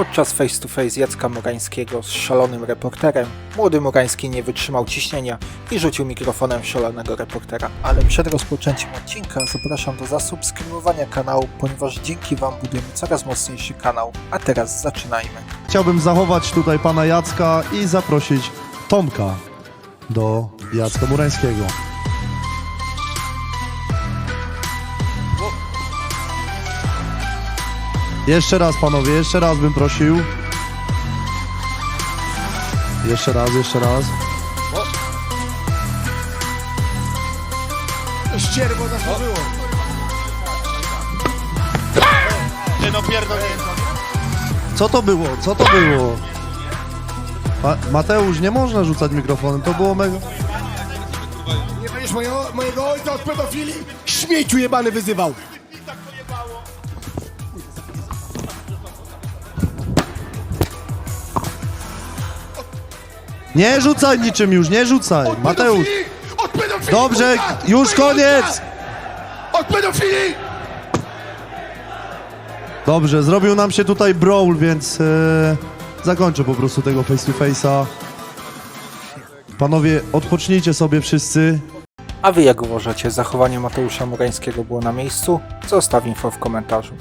Podczas face to face Jacka Murańskiego z szalonym reporterem, młody Murański nie wytrzymał ciśnienia i rzucił mikrofonem szalonego reportera. Ale przed rozpoczęciem odcinka zapraszam do zasubskrybowania kanału, ponieważ dzięki Wam budujemy coraz mocniejszy kanał. A teraz zaczynajmy. Chciałbym zachować tutaj pana Jacka i zaprosić Tomka do Jacka Murańskiego. Jeszcze raz panowie, jeszcze raz bym prosił. Jeszcze raz, jeszcze raz. Ścierwo zasłużyło. Nie no pierdolę. Co to było? Co to było? Ma Mateusz, nie można rzucać mikrofonem, to było mega... Nie będziesz mojego, mojego ojca od pedofilii śmieciu jebany wyzywał. Nie rzucaj niczym już, nie rzucaj! Od Mateusz! Od! Dobrze, kurwa! już koniec! Od pedofilii! Dobrze, zrobił nam się tutaj brawl, więc e, zakończę po prostu tego face to face'a. Panowie, odpocznijcie sobie wszyscy. A Wy jak uważacie, zachowanie Mateusza Murańskiego było na miejscu? Zostaw info w komentarzu.